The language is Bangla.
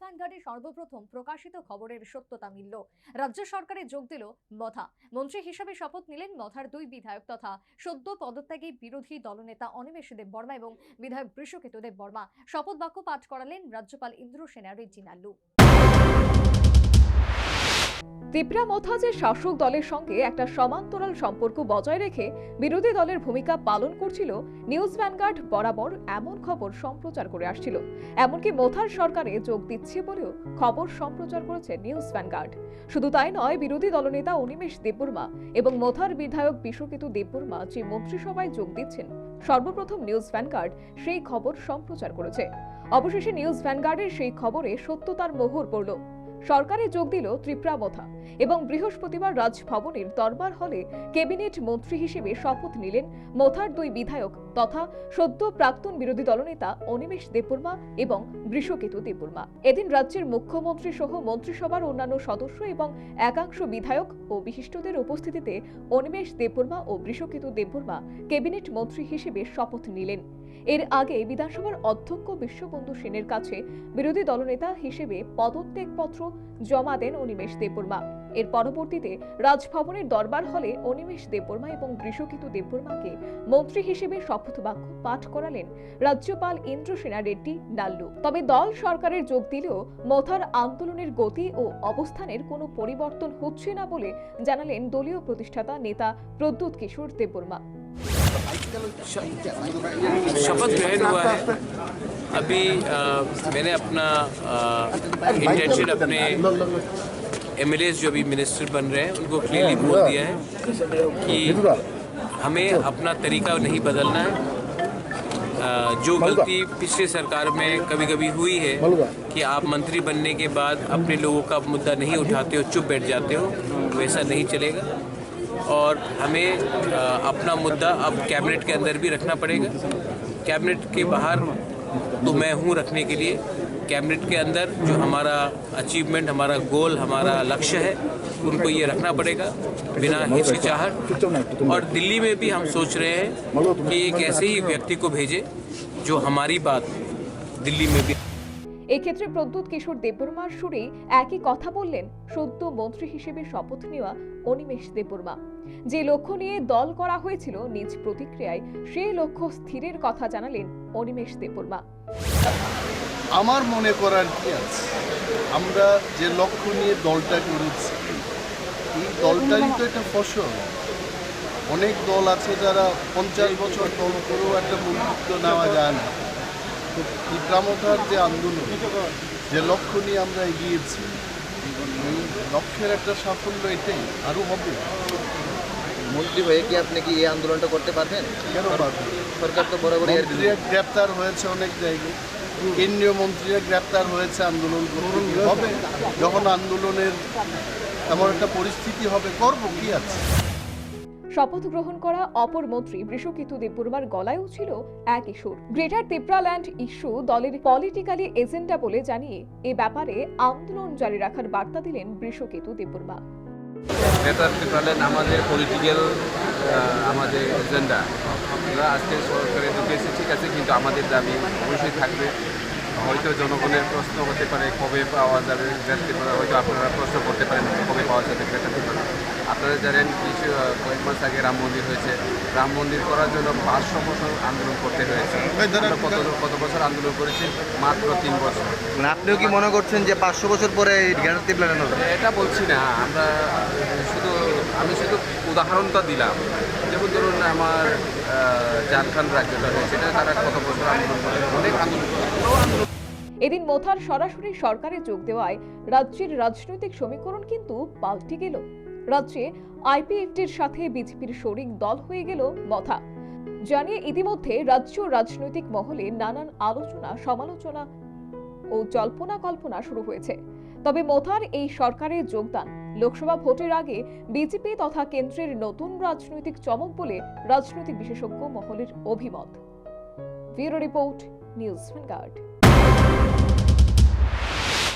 ভ্যানগার্ডে সর্বপ্রথম প্রকাশিত খবরের সত্যতা মিলল। রাজ্য সরকারে যোগ দিল মথা মন্ত্রী হিসেবে শপথ নিলেন মথার দুই বিধায়ক তথা সদ্য পদত্যাগী বিরোধী দলনেতা অনিমেষ দেব বর্মা এবং বিধায়ক বৃষকেতু দেব বর্মা শপথ বাক্য পাঠ করালেন রাজ্যপাল ইন্দ্র সেনা নাল্লু তিপ্রা মথা যে শাসক দলের সঙ্গে একটা সমান্তরাল সম্পর্ক বজায় রেখে বিরোধী দলের ভূমিকা পালন করছিল নিউজ ভ্যানগার্ড বরাবর এমন খবর সম্প্রচার করে আসছিল। এমনকি মোথার সরকারে যোগ দিচ্ছে বলেও খবর সম্প্রচার করেছে নিউজ ভ্যানগার্ড। শুধু তাই নয়, বিরোধী দলনেতা অনিমেষ দেববর্মা এবং মোথার বিধায়ক বিশ্বকেতু দেববর্মা যে মন্ত্রিসভায় যোগ দিচ্ছেন, সর্বপ্রথম নিউজ ভ্যানগার্ড সেই খবর সম্প্রচার করেছে। অবশেষে নিউজ ভ্যানগার্ডের সেই খবরে সত্যতার মোহর পড়ল। সরকারে যোগ দিল ত্রিপুরা মথা এবং বৃহস্পতিবার রাজভবনের দরবার হলে ক্যাবিনেট মন্ত্রী হিসেবে শপথ নিলেন মথার দুই বিধায়ক তথা সদ্য প্রাক্তন বিরোধী দলনেতা অনিমেষ দেববর্মা এবং বৃষকেতু দেববর্মা। এদিন রাজ্যের মুখ্যমন্ত্রী সহ মন্ত্রিসভার অন্যান্য সদস্য এবং একাংশ বিধায়ক ও বিশিষ্টদের উপস্থিতিতে অনিমেষ দেববর্মা ও বৃষকেতু দেববর্মা ক্যাবিনেট মন্ত্রী হিসেবে শপথ নিলেন। এর আগে বিধানসভার অধ্যক্ষ বিশ্ববন্ধু সেনের কাছে বিরোধী দলনেতা হিসেবে পদত্যাগপত্র জমা দেন অনিমেষ দেববর্মা। এর পরবর্তীতে রাজভবনের দরবার হলে অনিমেষ দেববর্মা এবং বৃষকিতু দেববর্মাকে মন্ত্রী হিসেবে শপথ বাক্য পাঠ করালেন রাজ্যপাল ইন্দ্রসেনা রেড্ডি নাল্লু। তবে দল সরকারের যোগ দিলেও মথার আন্দোলনের গতি ও অবস্থানের কোনো পরিবর্তন হচ্ছে না বলে জানালেন দলীয় প্রতিষ্ঠাতা নেতা প্রদ্যুৎ কিশোর দেববর্মা। शपथ ग्रहण हुआ है। अभी अ, मैंने अपना इंटेंशन अपने एम जो अभी मिनिस्टर बन रहे हैं उनको क्लियरली बोल दिया है कि हमें अपना तरीका नहीं बदलना है। जो गलती पिछले सरकार में कभी कभी हुई है कि आप मंत्री बनने के बाद अपने लोगों का मुद्दा नहीं उठाते हो चुप बैठ जाते हो वैसा नहीं चलेगा। और हमें अपना मुद्दा अब कैबिनेट के अंदर भी रखना पड़ेगा। कैबिनेट के बाहर तो मैं हूँ रखने के लिए। कैबिनेट के अंदर जो हमारा अचीवमेंट हमारा गोल हमारा लक्ष्य है, उनको ये रखना पड़ेगा बिना हिचकिचाहट। और दिल्ली में भी हम सोच रहे हैं कि एक ऐसे ही व्यक्ति को भेजें जो हमारी बात दिल्ली में भी এক্ষেত্রে প্রদ্যুৎ কিশোর দেববর্মার সুরে একই কথা বললেন সদ্য মন্ত্রী হিসেবে শপথ নেওয়া অনিমেষ দেববর্মা। যে লক্ষ্য নিয়ে দল করা হয়েছিল নিজ প্রতিক্রিয়ায় সেই লক্ষ্য স্থিরের কথা জানালেন অনিমেষ দেববর্মা। আমার মনে করার কি আছে? আমরা যে লক্ষ্য নিয়ে দলটা করেছি এই দলটারই তো একটা ফসল। অনেক দল আছে যারা পঞ্চাশ বছর দল করেও একটা বন্ধুত্ব নেওয়া যায় না। তো ইকরামতার যে আন্দোলন যে লক্ষ্য নিয়ে আমরা এগিয়েছি লক্ষ্যের একটা সাফল্য এটাই আরও হবে। মন্ত্রী হয়ে কি আপনি কি এই আন্দোলনটা করতে পারবেন? কেন পারবে সরকার তো বরাবরই গ্রেপ্তার হয়েছে অনেক জায়গায়। কেন্দ্রীয় মন্ত্রীরা গ্রেপ্তার হয়েছে আন্দোলন হবে? যখন আন্দোলনের এমন একটা পরিস্থিতি হবে করব কি আছে? শপথ গ্রহণ করা অপর মন্ত্রী বৃষকেতু দেববর্মার গলায়ও ছিল এক ইস্যুর গ্রেটার তিপ্রাল্যান্ড ইস্যু দলের পলিটিক্যালি এজেন্ডা বলে জানিয়ে এ ব্যাপারে আন্দোলন জারি রাখার বার্তা দিলেন বৃষকেতু দেববর্মা। নেতার ত্রিপালেন আমাদের পলিটিক্যাল আমাদের এজেন্ডা। আমরা আজকে সরকারে ঢুকেছি ঠিক আছে, কিন্তু আমাদের দাবি অবশ্যই থাকবে। হয়তো জনগণের প্রশ্ন হতে পারে, কবে পাওয়া যাবে করা হয়তো আপনারা প্রশ্ন করতে পারেন, কবে পাওয়া যাবে করা আপনারা জানেন কিছু কয়েক মাস আগে রাম মন্দির হয়েছে। রাম মন্দির করার জন্য পাঁচশো বছর আন্দোলন করতে হয়েছে। কত কত বছর আন্দোলন করেছি? মাত্র তিন বছর। মানে আপনিও কি মনে করছেন যে পাঁচশো বছর পরে গ্যারান্টি প্ল্যান হবে? এটা বলছি না আমরা শুধু আমি শুধু উদাহরণটা দিলাম। যেমন ধরুন আমার আহ, ঝাড়খণ্ড রাজ্যটা রয়েছে এটা তারা কত বছর আন্দোলন করে? অনেক আন্দোলন করে। আন্দোলন এদিন মোথার সরাসরি সরকারে যোগ দেওয়ায় রাজ্যের রাজনৈতিক সমীকরণ কিন্তু পাল্টে গেল। রাজ্যে আইপিএফটির সাথে বিজেপির শরিক দল হয়ে গেল মথা। জানিয়ে ইতিমধ্যে রাজ্য রাজনৈতিক মহলে নানান আলোচনা, সমালোচনা ও জল্পনা কল্পনা শুরু হয়েছে। তবে মোথার এই সরকারের যোগদান, লোকসভা ভোটের আগে বিজেপি তথা কেন্দ্রের নতুন রাজনৈতিক চমক বলে রাজনৈতিক বিশেষজ্ঞ মহলের অভিমত। Bureau report, news vanguard